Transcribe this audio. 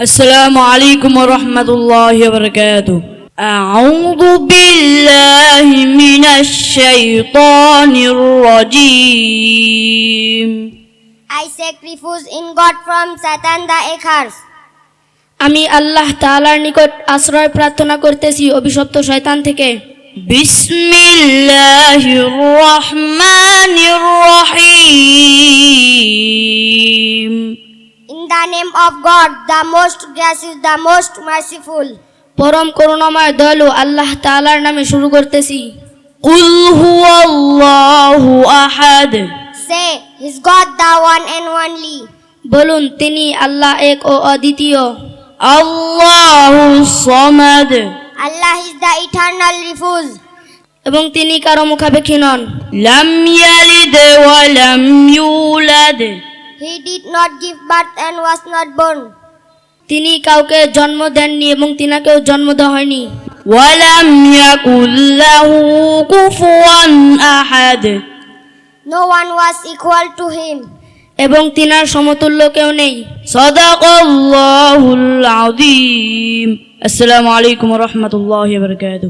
السلام عليكم ورحمة الله وبركاته أعوذ بالله من الشيطان الرجيم I seek refuge in God from Satan the accursed. আমি আল্লাহ তাআলার নিকট আশ্রয় প্রার্থনা করতেছি অভিশপ্ত শয়তান থেকে بسم الله الرحمن الرحيم In the name of God, the most gracious, the most merciful পরম করুণাময় দয়ালু আল্লাহ তালার নামে শুরু করতেছি। কুল হুয়াল্লাহু আহাদ। Say he's God the one and only বলুন তিনি আল্লাহ এক ও অদ্বিতীয়। আল্লাহু Samad. Allah is the eternal refuge এবং তিনি কারও মুখাপেক্ষী নন। লাম ইয়ালিদ ওয়া লাম ইউলাদ। He did not give birth and was not born তিনি কাউকে জন্ম দেননি এবং তিনাকেও জন্ম দেওয়া হয়নি। ওয়ালাম ইয়াকুল্লাহু কুফুয়ান আহাদ। No one was equal to him এবং তিনার সমতুল্য কেউ নেই। সদাকাল্লাহুল আযীম। আসসালামু আলাইকুম ওয়া রাহমাতুল্লাহি ওয়া বারাকাতুহু।